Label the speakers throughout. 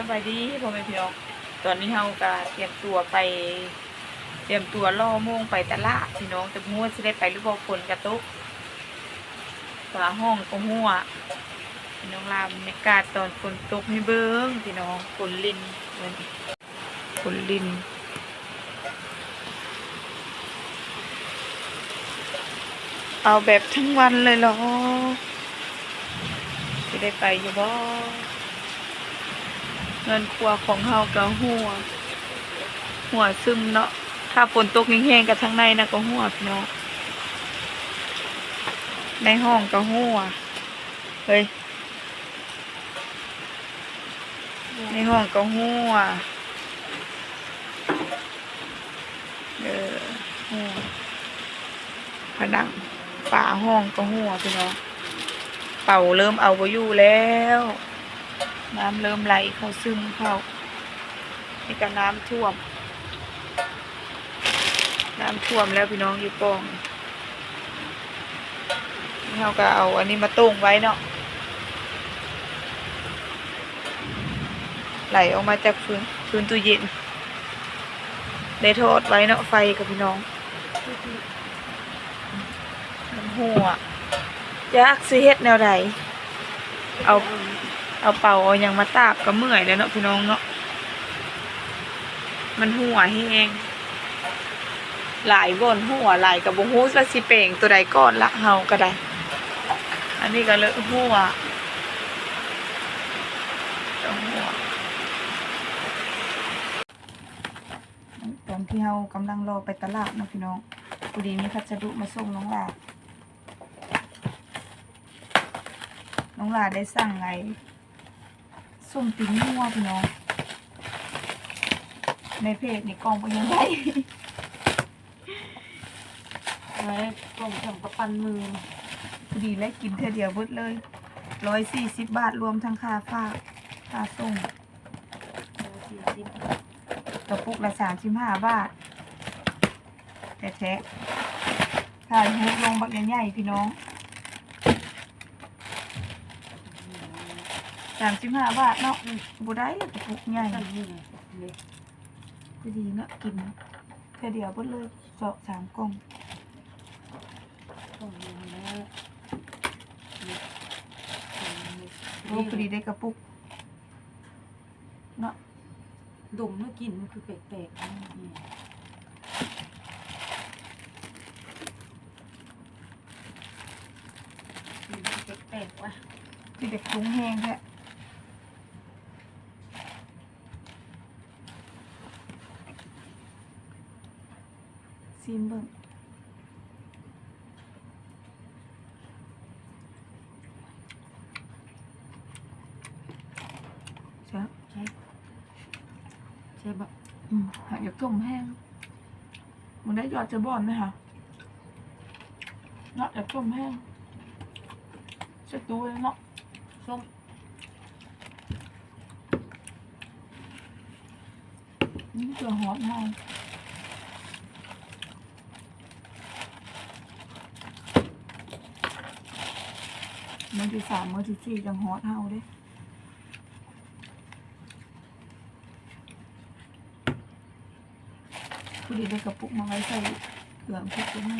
Speaker 1: สบายดีพ่อแม่พี่น้องตอนนี้เฮาก็เตรียมตัวไป เตรียมตัวล่อโมงไปตลาดพี่น้องแต่หัวสิได้ไปหรือบ่ฝนกระตุกฝาห้องก็หัวพี่น้องลาบรรยากาศตอนฝนตกให้เบิ่งพี่น้องฝนลินเหมือนฝนลินเอาแบบทั้งวันเลยเหรอจะได้ไปอยู่บ่ เงินครัวของเฮาก็หัว หัวซึมเนาะถ้าฝนตกแห้งๆกับทั้งในนะก็หัวพี่น้องในห้องก็หัวเฮ้ยในห้องก็หัวเออหัวผนังฝาห้องก็หัวพี่น้องเป่าเริ่มเอาไว้อยู่แล้ว น้ำเริ่มไหลเข้าซึมเข้านี่ก็น้ำท่วม น้ำท่วมแล้วพี่น้องอยู่กองเราก็เอาอันนี้มาต้งไว้เนาะไหลออกมาจากฟืนฟืนตู้เย็นได้ทอดไว้เนาะไฟกับพี่น้องหัวอยากสิเฮ็ดแนวใดเอา เอาเป่าเอายังมาตากก็เมื่อยแล้วเนาะพี่น้องเนาะมันหัวแห้งหลายบนหัวหลายกับบ่ฮู้ว่าสิเป่งตัวใดก่อนละเฮาก็ได้ อันนี้ก็เลอะหัวเอาหัวตอนที่เฮากำลังรอไปตลาดเนาะพี่น้องพอดีมีพัสดุมาส่งน้องหลาน้องหลาได้สั่งไง ส้มติ้งนัวพี่น้อง ในเพจนี่กล่องเป็นยังไง
Speaker 2: ไว้กล่องสั่งประปันมือ
Speaker 1: พอดีและกินเท่อเดียวเบิดเลยร้อยสี่สิบบาทรวมทั้งค่าฝากค่าส่ง
Speaker 2: สี่สิบ
Speaker 1: กระปุกละสามสิบห้าบาท แต่แท้ถ่ายฮุกลงบักใหญ่ๆพี่น้อง สามสิบห้าบาทเนาะบุได้กระปุกใหญ่
Speaker 2: ตั้งนี่เลย
Speaker 1: พอดีเนาะกินเท่อเดียวเบิดเลยสองสามกล่อง
Speaker 2: กล่องนึงแล้ว
Speaker 1: โอ้พอดีได้กระปุกเนาะ
Speaker 2: ดมเมื่อกินมันคือแปลกๆนะเนี่ยมันแปลกๆว่ะ
Speaker 1: มีแต่คุ้งแห้งแค่ ซีมเบิ่งใช่
Speaker 2: ใช่ใช่แบบ
Speaker 1: อืมหากอยากต้มแห้งมันได้ยอดจะบอนไหมคะเนาะอยากต้มแห้งเช็ดตัวเลยเนาะ
Speaker 2: ส้ม
Speaker 1: นี่เจอฮอตมาก มือที่สามมือที่สี่จังฮอตเฮาเด้ผู้ดีได้กระปุกมาไว้ใส่เครื่องพริกตัวนี้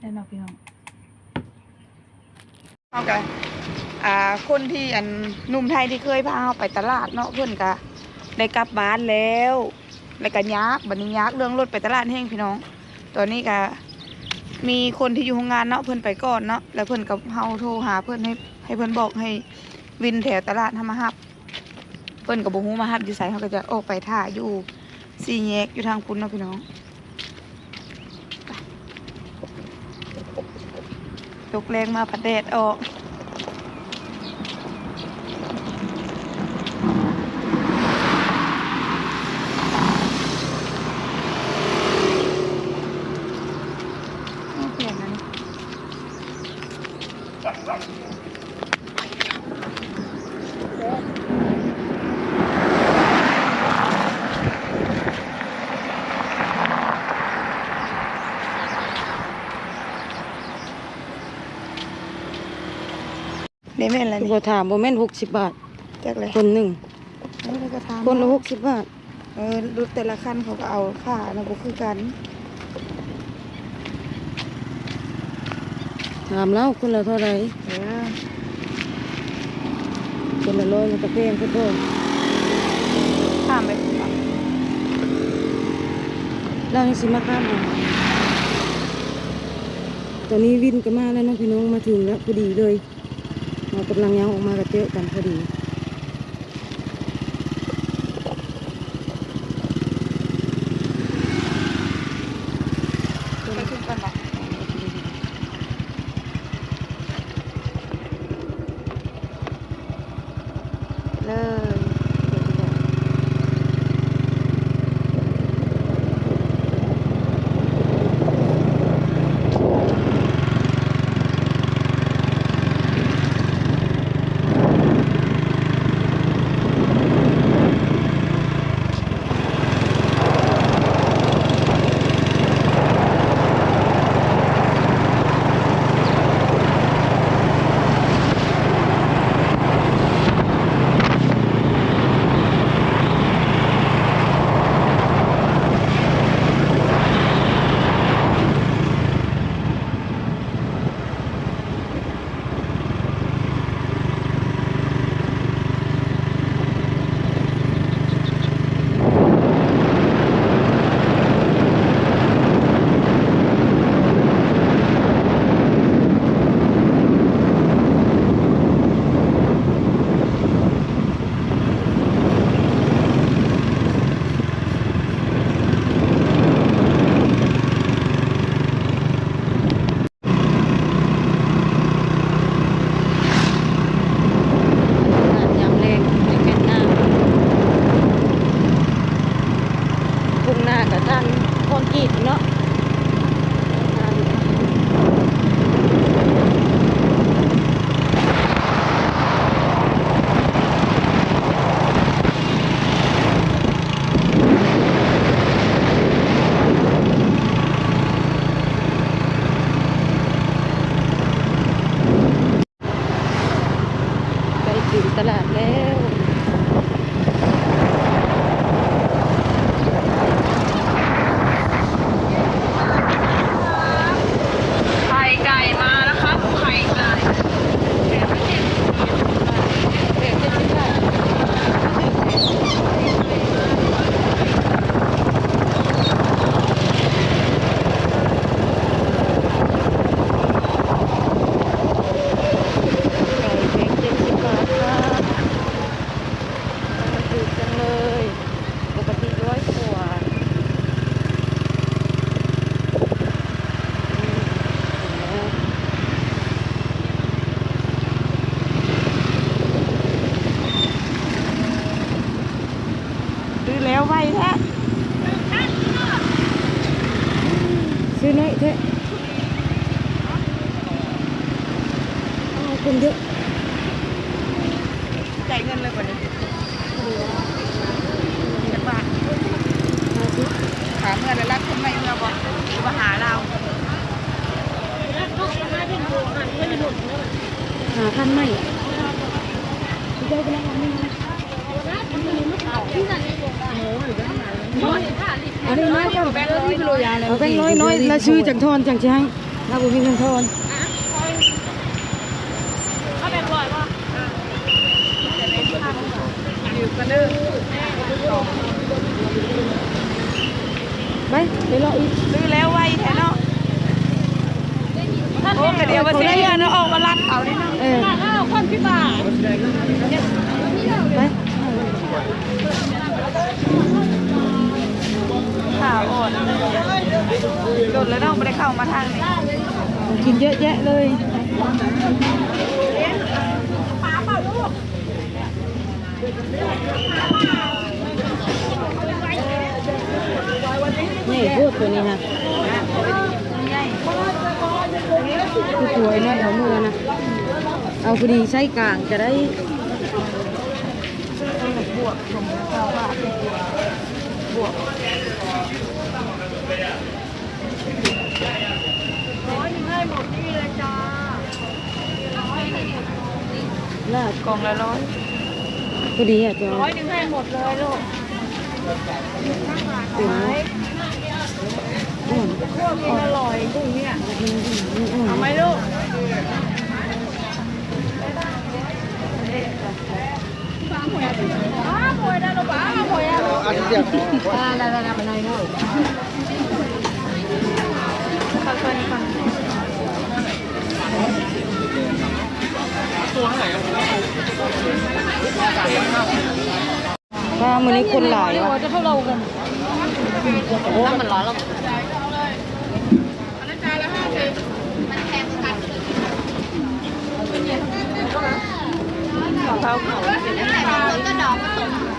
Speaker 1: ได้เนาะพี่น้องเอ่าคนที่อันนุ่มไทยที่เคยพาเราไปตลาดเนาะเพื่อนก็ได้กลับบ้านแล้วแล้วก็ยักบันี้ยักเรื่องรถไปตลาดแห้งพี่น้อง ตอนนี้ก็มีคนที่อยู่โรงงานเนาะเพื่อนไปก่อนเนาะแล้วเพื่อนกับเฮาโทรหาเพื่อนให้ให้เพื่อนบอกให้วินแถวตลาดทำมาฮับ เพื่อนกับบุฮูมาฮับอยู่ใส่เขาก็จะออกไปท่าอยู่สี่แยกอยู่ทางคุณเนาะพี่น้องตกแรงมาผัดแดดออก ไม่เปลี่ยนนะนี่ ได้แม่นอะไร
Speaker 3: คือ
Speaker 1: นี่
Speaker 3: บ่ถามบ่แม่น60บาท
Speaker 1: จักเลย
Speaker 3: คนหนึง
Speaker 1: เออแล้วก็ถาม
Speaker 3: คนละ60บาท
Speaker 1: เออรถแต่ละคันเขาก็เอาค่านะบ่คือกัน
Speaker 3: ถามแล้วคนละเท่าไหร่
Speaker 1: เออ
Speaker 3: คนละร้อยมันก็แพงคือเพิ่ม
Speaker 1: ข้ามไปคุณป่ะ
Speaker 3: เรายังสิมาข้ามเอาตอนนี้วินก็มาแล้วเนาะพี่น้องมาถึงแล้วพอดีเลย เรากำลังยังออกมากระเจอกันพอดี
Speaker 1: ไปขึ้นกันป่ะเลย หน้า
Speaker 3: กับด้านคนกรีตเนาะต
Speaker 1: ลาดแล้ว แท้
Speaker 3: ซื้อน้อยแท้เอาคนเยอะ
Speaker 1: จ่ายเงินเลยกว่านี้จักบาท
Speaker 3: มาสิ
Speaker 1: ถามเงินแล้วรับทำไมเมื่อบอกมาหาเรา
Speaker 3: หาพันไหม
Speaker 1: อันนี้ น้อยก็แบงค์ร้อยโลยาเลย
Speaker 3: เอาแบงค์น้อยน้อยแล้วซื้อจังทอนจังสิให้เราบ่มีเงินทอน
Speaker 1: อยู่กันเด้อ
Speaker 3: ไปไปรออีก
Speaker 1: ซื้อแล้วไว้แท้เนาะโอ้กระเดียวมาซื้อเนาะออกมาลัดเอาดิเนาะ
Speaker 3: เออ
Speaker 2: คนพี่บ่า
Speaker 3: ไป
Speaker 1: ข่าวอ่อนโดนแล้วเนาะไม่ได้เข้ามาทางนี้
Speaker 3: กินเยอะแยะเลยป๋าเปล่าลูกนี่พูดตัวนี้ฮะคือสวยเนาะเอามือนะ เอาพอดีใช้กลางจะได้
Speaker 1: บวกชมข้าวว่า บวก
Speaker 2: ร้อยหนึ่งให้หมดนี่เลยจ้า
Speaker 1: กล่องละร้อย
Speaker 3: พอดีอะจอ
Speaker 1: ร้อยหนึ่งให้หมดเลยลูก
Speaker 3: เต็มแล้วอ่อน
Speaker 1: พวกกินอร่อยพวกเนี้ย
Speaker 3: อ่อน
Speaker 1: เอาไหมลูก
Speaker 3: ว่ามื้อนี้คนหลายว่ะ
Speaker 2: จะเท่าเรากันน้ำมันร้อนแล้ว
Speaker 1: เขาเขา
Speaker 3: ใช้เครื่องสำอางพี่น้องคุณแม่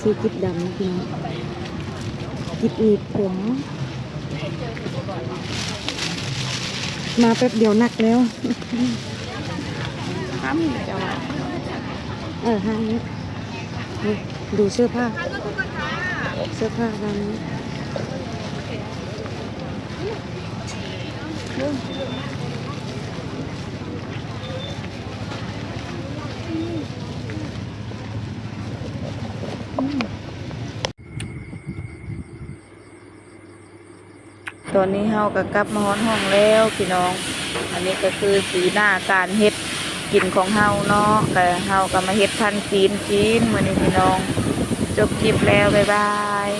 Speaker 3: ซื้อกิบดำนะพี่น้องกิบหนีบผ มมาแป๊บเดียวหนักแล้ว
Speaker 1: ห้ามจะว่า
Speaker 3: เออห้างนี้นี่ดูเสื้อผ้า เสื้อผ้าร้านนี้
Speaker 1: ตอนนี้เฮาก็กลับมาฮ้อนห้องแล้วพี่น้อง อันนี้ก็คือสีหน้าการเฮ็ดกินของเฮาเนาะแต่เฮาก็มาเฮ็ดพันจีนจีนมื้อนี้พี่น้อง จบคลิปแล้วบ๊ายบาย